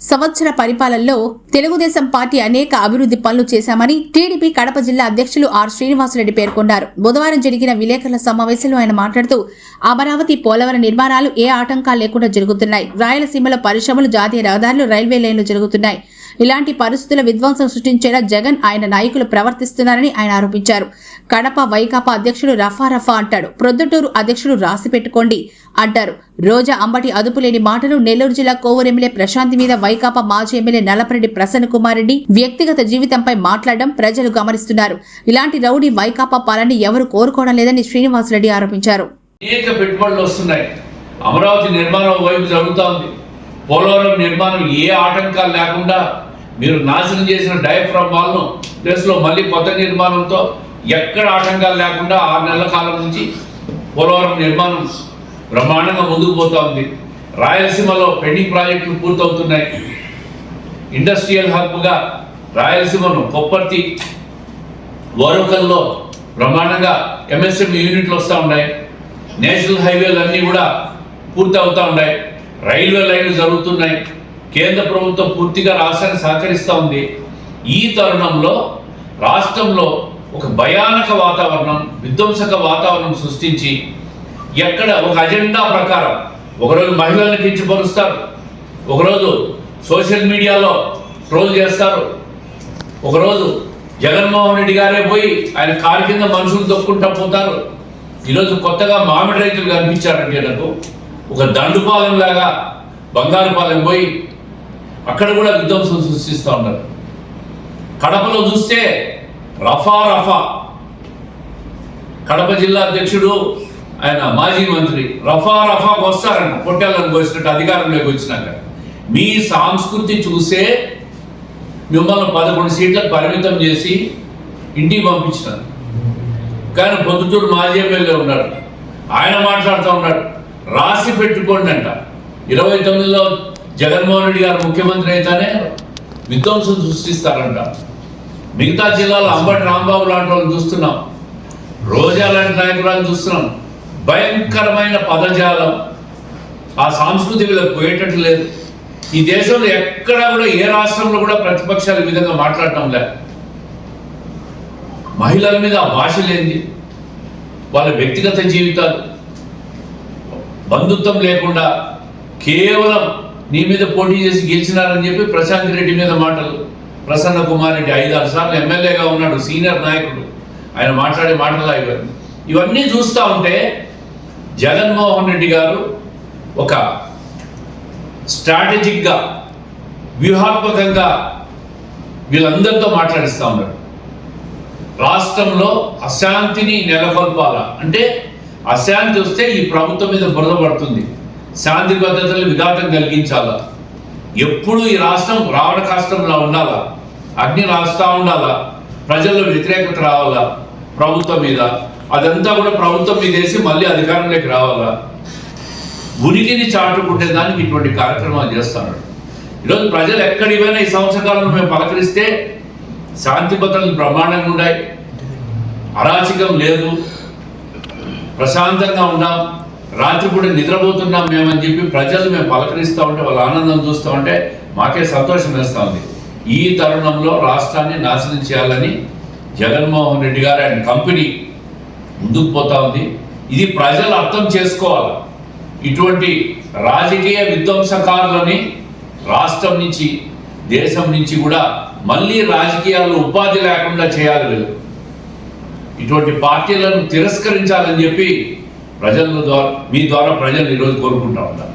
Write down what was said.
సంవత్సర పరిపాలనలో తెలుగుదేశం పార్టీ అనేక అభివృద్ధి పనులు చేశామని టీడీపీ కడప జిల్లా అధ్యక్షులు ఆర్ శ్రీనివాసరెడ్డి పేర్కొన్నారు. బుధవారం జరిగిన విలేకరుల సమావేశంలో ఆయన మాట్లాడుతూ అమరావతి పోలవరం నిర్మాణాలు ఏ ఆటంకాలు లేకుండా జరుగుతున్నాయి. రాయలసీమలో పరిశ్రమలు జాతీయ రహదారులు రైల్వే లైన్లు జరుగుతున్నాయి. ఇలాంటి పరిస్థితుల విధ్వంసం సృష్టించేలా జగన్ ఆయన నాయకులు ప్రవర్తిస్తున్నారని ఆయన ఆరోపించారు. కడప వైకాపా అధ్యక్షుడు రఫా రఫా అంటాడు. ప్రొద్దుటూరు అధ్యక్షుడు రాసి పెట్టుకోండి అంటారు. రోజా అంబటి అదుపులేని మాటలు నెల్లూరు జిల్లా కోవూరు ఎమ్మెల్యే ప్రశాంత్ మీద వైకాపా మాజీ ఎమ్మెల్యే నల్లపరెడ్డి ప్రసన్న కుమార్ రెడ్డి వ్యక్తిగత జీవితంపై మాట్లాడడం ప్రజలు గమనిస్తున్నారు. ఇలాంటి రౌడీ వైకాపా పాలని ఎవరు కోరుకోవడం లేదని శ్రీనివాసరెడ్డి ఆరోపించారు. అనేక పెట్టుబడులు వస్తున్నాయి. అమరావతి నిర్మాణం వైపు జరుగుతూ ఉంది. పోలవరం నిర్మాణం ఏ ఆటంకాలు లేకుండా మీరు నాశనం చేసిన డయాఫ్రామ్ వాల్ను ప్లేస్లో మళ్ళీ కొత్త నిర్మాణంతో ఎక్కడ ఆటంకాలు లేకుండా ఆరు నెలల కాలం నుంచి పోలవరం నిర్మాణం బ్రహ్మాండంగా ముందుకు పోతూ ఉంది. రాయలసీమలో పెండింగ్ ప్రాజెక్టులు పూర్తవుతున్నాయి. ఇండస్ట్రియల్ హబ్గా రాయలసీమను కొప్పర్తి వరుకల్లో బ్రహ్మాండంగా ఎంఎస్ఎంఈ యూనిట్లు వస్తూ ఉన్నాయి. నేషనల్ హైవేలు అన్నీ కూడా పూర్తి అవుతూ ఉన్నాయి. రైల్వే లైన్లు జరుగుతున్నాయి. కేంద్ర ప్రభుత్వం పూర్తిగా రాష్ట్రానికి సహకరిస్తూ ఉంది. ఈ తరుణంలో రాష్ట్రంలో ఒక భయానక వాతావరణం విధ్వంసక వాతావరణం సృష్టించి ఎక్కడ ఒక అజెండా ప్రకారం ఒకరోజు మహిళలను కించపరుస్తారు. ఒకరోజు సోషల్ మీడియాలో ట్రోల్ చేస్తారు. ఒకరోజు జగన్మోహన్ రెడ్డి గారే పోయి ఆయన కారు కింద మనుషులు దొక్కుంటా పోతారు. ఈరోజు కొత్తగా మామిడి రైతులు కనిపించారంటే నాకు ఒక దండుపాలెం లాగా బంగారుపాలెం పోయి అక్కడ కూడా విధ్వంసం సృష్టిస్తూ ఉంటారు కడపలో చూస్తే రఫా రఫా. కడప జిల్లా అధ్యక్షుడు ఆయన మాజీ మంత్రి రఫా రఫాకు వస్తారంట పొట్టాలను కోసినట్టు అధికారంలోకి వచ్చినాక. మీ సంస్కృతి చూసే మిమ్మల్ని పదకొండు సీట్లకు పరిమితం చేసి ఇంటికి పంపించినారు. కానీ పొద్దుటూరు మాజీ ఎమ్మెల్యే ఉన్నాడు. ఆయన మాట్లాడుతూ ఉన్నాడు. రాసి పెట్టుకోండి అంట. ఇరవై తొమ్మిదిలో జగన్మోహన్ రెడ్డి గారు ముఖ్యమంత్రి అయితేనే విధ్వంసం సృష్టిస్తారంట. మిగతా జిల్లాలో అంబటి రాంబాబు లాంటి వాళ్ళని చూస్తున్నాం. రోజా లాంటి నాయకురాలు చూస్తున్నాం. భయంకరమైన పదజాలం. ఆ సంస్కృతి వీళ్ళకి పోయేటట్టు లేదు. ఈ దేశంలో ఎక్కడా కూడా ఏ రాష్ట్రంలో కూడా ప్రతిపక్షాలు ఈ విధంగా మాట్లాడటం లేదు. మహిళల మీద ఆ భాష లేనిది వాళ్ళ వ్యక్తిగత జీవితాలు. బంధుత్వం లేకుండా కేవలం నీ మీద పోటీ చేసి గెలిచినారని చెప్పి ప్రశాంత్ రెడ్డి మీద మాటలు. ప్రసన్న కుమార్ రెడ్డి ఐదారు సార్లు ఎమ్మెల్యేగా ఉన్నాడు సీనియర్ నాయకుడు. ఆయన మాట్లాడే మాటలు ఇవన్నీ ఇవన్నీ చూస్తూ ఉంటే జగన్మోహన్ రెడ్డి గారు ఒక స్ట్రాటజిక్గా వ్యూహాత్మకంగా వీళ్ళందరితో మాట్లాడిస్తూ ఉన్నాడు. రాష్ట్రంలో అశాంతిని నెలకొల్పాలా? అంటే అశాంతి వస్తే ఈ ప్రభుత్వం మీద బురద పడుతుంది. శాంతి భద్రతలు విఘాతం కలిగించాలా? ఎప్పుడు ఈ రాష్ట్రం రావణ కాష్టంలో ఉండాలా? అగ్ని రాస్తా ఉండాలా? ప్రజల్లో వ్యతిరేకత రావాలా? ప్రభుత్వం మీద? అదంతా కూడా ప్రభుత్వం మీద వేసి మళ్ళీ అధికారంలోకి రావాలా? ఉనికిని చాటుకుంటే దానికి ఇటువంటి కార్యక్రమాలు చేస్తున్నారు ఈరోజు ప్రజలు ఎక్కడివైనా ఈ సంవత్సరకాలంలో మేము పలకరిస్తే శాంతి భద్రతలు బ్రహ్మాండంగా ఉన్నాయి అరాచకం లేదు. ప్రశాంతంగా ఉన్నాం రాత్రిపూట నిద్రపోతున్నాం మేమని చెప్పి ప్రజలు మేము పలకరిస్తూ ఉంటే వాళ్ళ ఆనందం చూస్తూ ఉంటే మాకే సంతోషం వేస్తూ ఉంది. ఈ తరుణంలో రాష్ట్రాన్ని నాశనం చేయాలని జగన్మోహన్ రెడ్డి గారు ఆయన కంపెనీ ముందుకు పోతా ఉంది. ఇది ప్రజలు అర్థం చేసుకోవాలి. ఇటువంటి రాజకీయ విధ్వంసకారులని రాష్ట్రం నుంచి దేశం నుంచి కూడా మళ్ళీ రాజకీయాల్లో ఉపాధి లేకుండా చేయాలి వీళ్ళు. ఇటువంటి పార్టీలను తిరస్కరించాలని చెప్పి ప్రజల ద్వారా మీ ద్వారా ప్రజలు ఈరోజు కోరుకుంటా ఉన్నారు